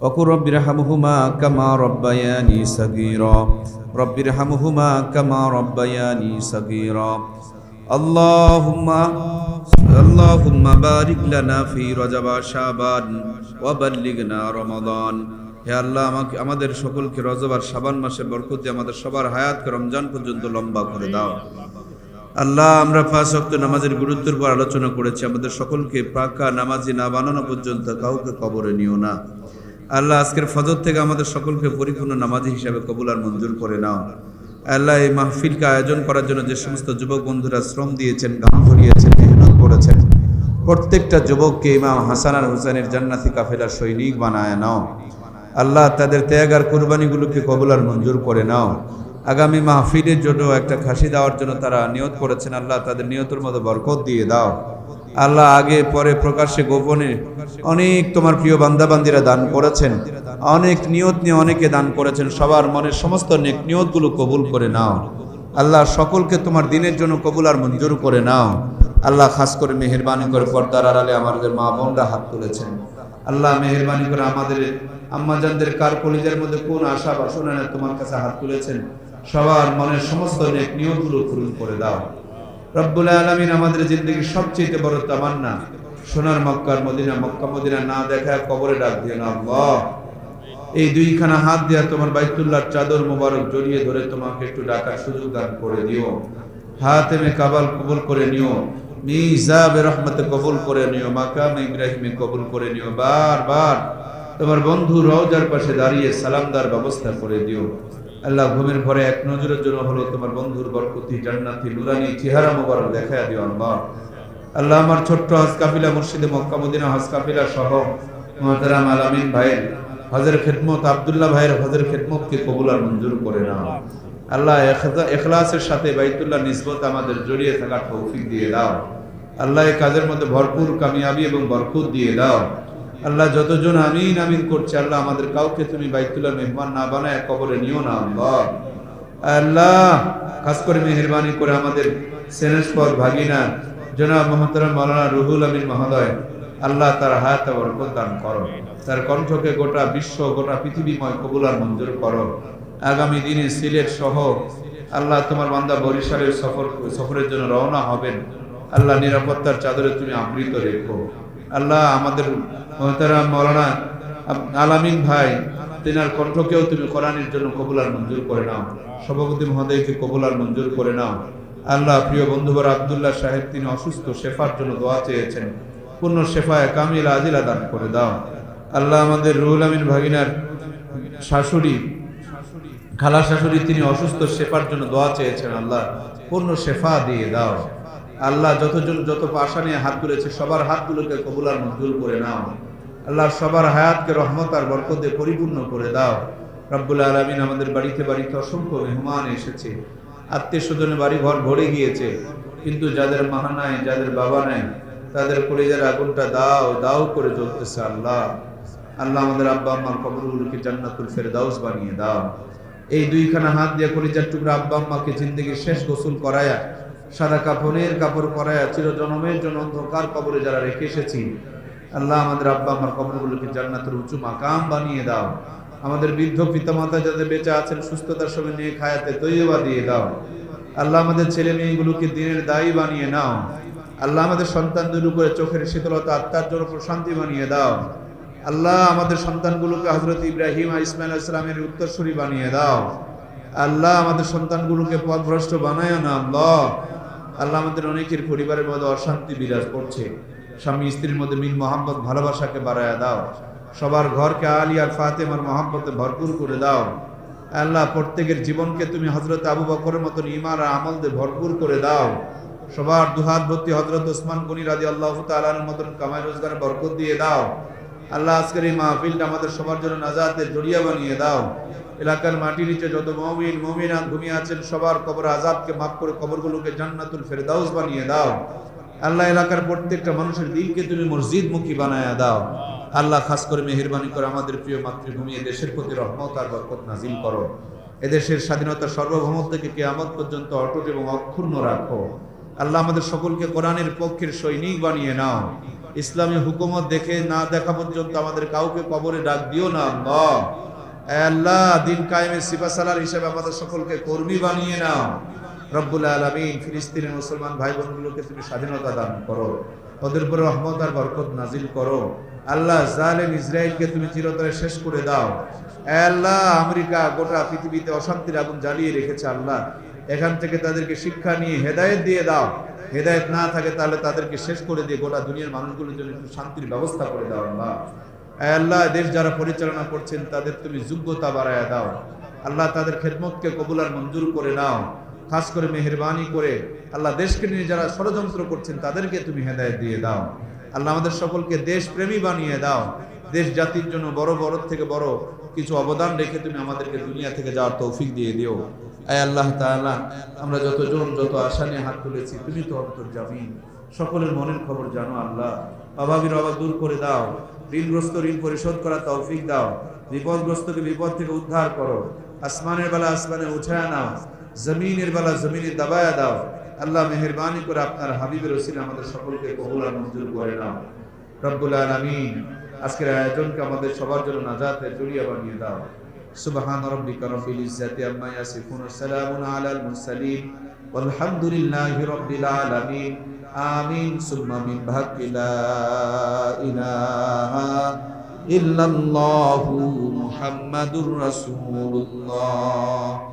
وقل رب ارحمهما كما ربياني صغيرا رب ارحمهما كما ربياني صغيرا اللهم اللهم بارك لنا في رجب شعبان وبلغنا رمضان হে আল্লাহ আমাকে আমাদের সকলকে রজব আর শাবান মাসে বরকত দিয়ে আমাদের সবার হায়াতকে রমজান পর্যন্ত লম্বা করে দাও আল্লাহ আমরা পাঁচ ওয়াক্ত নামাজের গুরুত্বের উপর আলোচনা করেছি আমাদের সকলকে পাকা নামাজি না বানানো পর্যন্ত কাউকে কবরে নিও না আল্লাহ আজকের ফজর থেকে আমাদের সকলকে পরিপূর্ণ নামাজি হিসাবে কবুল আর মঞ্জুর করে নাও। আল্লাহ এই মাহফিলকে আয়োজন করার জন্য যে সমস্ত যুবক বন্ধুরা শ্রম দিয়েছেন, গান ভরিয়েছেন, মেহনত করেছেন, প্রত্যেকটা যুবককে ইমাম হাসান আর হুসেনের জান্নাতি কাফেলার সৈনিক বানায় নাও। আল্লাহ তাদের ত্যাগ আর কুরবানিগুলোকে কবুল আর মঞ্জুর করে নাও। আগামী মাহফিলের জন্য একটা খাসি দেওয়ার জন্য তারা নিয়ত করেছেন। আল্লাহ তাদের নিয়তের মতো বরকত দিয়ে দাও। আল্লাহ আগে, পরে, প্রকাশ্যে, গোপনে অনেক তোমার প্রিয় বান্দাবান্দিরা দান করেছেন। অনেক নিয়ত নিয়ে অনেকে দান করেছেন। সবার মনের সমস্ত নেক নিয়তগুলো কবুল করে নাও। আল্লাহ সকলকে তোমার দিনের জন্য কবুল আর মঞ্জুর করে নাও। আল্লাহ খাস করে মেহরবানি করে পর্দার আড়ালে আমাদের মা বোনরা হাত তুলেছেন। আল্লাহ মেহরবানি করে আমাদের আম্মাজানদের কার কলিজার মধ্যে কোন আশা বাসনা তোমার কাছে হাত তুলেছেন। সবার মনের সমস্ত নেক নিয়তগুলো পূরণ করে দাও। রব্বুল আলমিন আমাদের জিন্দগির সবচেয়ে বড় তামান্না। সোনার মক্কার মদিনা, মক্কা মদিনা না দেখায় কবরে ডাক দিয়ে না এই দুইখানা হাত দিয়া তোমার বাইতুল্লাহর চাদর মোবারক জড়িয়ে ধরে তোমাকে একটু ডাকার সুযোগ দান করে দিও। হাতে মে কাবাল কবুল করে নিও। মিজাবে রহমতে কবুল করে নিও। মাকাম ইব্রাহিমে কবুল করে নিও। বারবার তোমার বন্ধু রওজার পাশে দাঁড়িয়ে সালামদার ব্যবস্থা করে দিও। আল্লাহ ঘুমের ঘরে এক নজরের জন্য হলো তোমার বন্ধুর বরকতি, জান্নাতি নুরানি চেহারা মোবারক দেখায় দিও আল্লাহ আল্লাহ আমার ছোট্ট হজ কাফিলা মুর্শিদে মক্কা মদিনা হজ কাফিলা সহ মহতারাম আলামিন ভাইয়ের হজের খেদমত, আব্দুল্লাহ ভাইয়ের হজের খেদমতকে কবুল আর মঞ্জুর করে নাও। আল্লাহ এখলাসের সাথে বাইতুল্লাহ নিসবত আমাদের জড়িয়ে থাকার তৌফিক দিয়ে দাও। আল্লাহ কাজের মধ্যে ভরপুর কামিয়াবি এবং বরকত দিয়ে দাও। আল্লাহ যতজন আমিন আমিন করছে, আল্লাহ আমাদের কাউকে তুমি বাইতুল্লাহ মেহমান না বানায়, কবরে নিও না আল্লাহ। আল্লাহ, খাস করে মেহরবানি করে আমাদের সেনেস্পর ভাগিনা জনাব মোহাম্মদ মাওলানা রুহুল আমিন মহোদয়, আল্লাহ তার হায়াত বরকত দান করো। তার কণ্ঠকে গোটা বিশ্ব গোটা পৃথিবীময় কবুল আর মঞ্জুর করো। আগামী দিনে সিলেট সহ আল্লাহ তোমার বান্দা বরিশালের সফর, সফরের জন্য রওনা হবেন। আল্লাহ নিরাপত্তার চাদরে তুমি আবৃত রেখো। আল্লাহ আমাদের মহতারাম মৌলানা আলামিন ভাই, তেনার কণ্ঠকেও তুমি কোরআনের জন্য কবুল আর মঞ্জুর করে নাও। সভাপতি মহোদয়কে কবুল আর মঞ্জুর করে নাও। আল্লাহ প্রিয় বন্ধুবর, আবদুল্লাহ সাহেব, তিনি অসুস্থ, শেফার জন্য দোয়া চেয়েছেন। পূর্ণ শেফায় কামিল আজিলা দান করে দাও। আল্লাহ আমাদের রুহুল আমিন ভাগিনার শাশুড়ি, খালা শাশুড়ি, তিনি অসুস্থ, শেফার জন্য দোয়া চেয়েছেন। আল্লাহ পূর্ণ শেফা দিয়ে দাও। আল্লাহ যতজন যত আশা নিয়ে হাত তুলেছে, সবার হাতগুলোকে কবুলার মঞ্জুর করে নাও। আল্লাহ সবার হায়াতকে রহমত আর বরকত দিয়ে পরিপূর্ণ করে দাও। রব্বুল আলমিন আমাদের বাড়িতে বাড়িতে অসংখ্য মেহমান এসেছে। আত্মীয় স্বজনের বাড়ি ঘর ভরে গিয়েছে। কিন্তু যাদের মা নাই, যাদের বাবা নাই, তাদের পরিজার আগুনটা দাও দাও করে জ্বলতেছে আল্লাহ। আল্লাহ আমাদের আব্বা আম্মার কবরগুলোকে জান্নাতুল ফেরদাউস বানিয়ে দাও। এই দুইখানা হাত দিয়ে কলিজার টুকরা আব্বা আম্মাকে জিন্দগির শেষ গোসল করায়া সাদা কাপড়ের কাপড় পরায়া চিরজনমের জন্য অন্ধকার কবরে যারা রেখে এসেছি, আল্লাহ আমাদের আব্বা আমার কবরগুলোকে জান্নাতের উঁচু মাকাম বানিয়ে দাও। আমাদের বৃদ্ধ পিতামাতা যাদের বেঁচে আছেন, সুস্থতার সঙ্গে নিয়ে খায়াতে তৈবা দিয়ে দাও। আল্লাহ আমাদের ছেলে মেয়েগুলোকে দিনের দায়ী বানিয়ে নাও। আল্লাহ আমাদের সন্তানদের উপরে চোখের শীতলতা, আত্মার জন্য প্রশান্তি বানিয়ে দাও। আল্লাহ আমাদের সন্তানগুলোকে হজরত ইব্রাহিম ইসমাইল ইসলামের উত্তরসূরি বানিয়ে দাও। আল্লাহ আমাদের সন্তানগুলোকে পথভ্রষ্ট বানায় না, আল্লাহ। আল্লাহ আমাদের অনেকের পরিবারের মধ্যে অশান্তি বিরাজ করছে। স্বামী স্ত্রীর মধ্যে মিল মোহাম্মদ ভালোবাসাকে বাড়ায় দাও। সবার ঘরকে আলী আর ফাতেমার মোহাম্মতে ভরপুর করে দাও। আল্লাহ, প্রত্যেকের জীবনকে তুমি হজরত আবু বকরের মতন ইমার আমল দিয়ে ভরপুর করে দাও। সবার দুহাত ভর্তি হজরত ওসমান গনি রাজি আল্লাহ তালার মতন কামাই রোজগার বরকত দিয়ে দাও। আল্লাহ আজকের এই মাহফিলটা আমাদের সবার জন্য নাজাতের জড়িয়া বানিয়ে দাও। এলাকার মাটির নিচে যত মমিন মমিনান ঘুমিয়ে আছেন, সবার কবর আজাবকে মাফ করে কবরগুলোকে জান্নাতুল ফেরদাউস বানিয়ে দাও। আল্লাহ এলাকার প্রত্যেকটা মানুষের দিলকে তুমি মসজিদ মুখী বানায়া দাও। আল্লাহ খাস করে মেহরবানি করে আমাদের প্রিয় মাতৃভূমি দেশের প্রতি রহমত আর বরকত নাজিল করো। এদেশের স্বাধীনতা সার্বভৌমত্ব থেকে কেয়ামত পর্যন্ত অটুট এবং অক্ষুণ্ণ রাখো। আল্লাহ আমাদের সকলকে কোরআনের পক্ষের সৈনিক বানিয়ে নাও। ইসলামী হুকুমত দেখে না দেখা পর্যন্ত আমাদের কাউকে কবরে ডাক দিও না আল্লাহ। দিন কায়েমের সিপাসালার হিসেবে আমাদের সকলকে কর্মী বানিয়ে নাও। রব্বুল ফিলিস্তিনের মুসলমান ভাই বোনগুলোকে তুমি স্বাধীনতা দান করো। ওদের রহমত আর বরকত নাজিল করো। আল্লাহ, জালেম ইসরায়েলকে তুমি চিরতরে শেষ করে দাও। আল্লাহ, আমেরিকা গোটা পৃথিবীতে অশান্তির আগুন জ্বালিয়ে রেখেছে আল্লাহ। এখান থেকে তাদেরকে শিক্ষা নিয়ে হেদায়েত দিয়ে দাও। হেদায়েত না থাকে তাহলে তাদেরকে শেষ করে দিয়ে গোটা দুনিয়ার মানুষগুলোর জন্য একটু শান্তির ব্যবস্থা করে দাও আল্লাহ। আল্লাহ দেশ যারা পরিচালনা করছেন, তাদের তুমি যোগ্যতা বাড়ায় দাও। আল্লাহ তাদের খেদমতকে কবুল আর মঞ্জুর করে নাও। খাস করে মেহরবানি করে আল্লাহ দেশকে নিয়ে যারা ষড়যন্ত্র করছেন, তাদেরকে তুমি হেদায়েত দিয়ে দাও। আল্লাহ আমাদের সকলকে দেশ প্রেমী বানিয়ে দাও। দেশ জাতির জন্য বড় বড় থেকে বড় কিছু অবদান রেখে তুমি আমাদেরকে দুনিয়া থেকে যাওয়ার তৌফিক দিয়ে দিও। আয় আল্লাহ তাআলা, আমরা যতজন যত আশা নিয়ে হাত তুলেছি তুমি তো অন্তর জামিন। সকলের মনের খবর জানো আল্লাহ। অভাবীর অভাব দূর করে দাও। ঋণগ্রস্ত ঋণ পরিশোধ করার তৌফিক দাও। বিপদগ্রস্তকে বিপদ থেকে উদ্ধার করো। আসমানের বেলা আসমানে উঠায় নাও। জমিনের বেলা জমিনে দাবায়া দাও। আল্লাহ মেহরবানি করে আপনার হাবিবের ওসিলে আমাদের সকলকে কবুল মঞ্জুর করে নাও। রব্বুল আলামিন, আজকের আয়োজনকে আমাদের সবার জন্য নাজাতে জড়িয়ে বানিয়ে দাও। سبحان ربك رب العزة عما يصفون وسلام على المرسلين والحمد لله رب العالمين آمين ثم من بحق لا إله إلا الله محمد رسول الله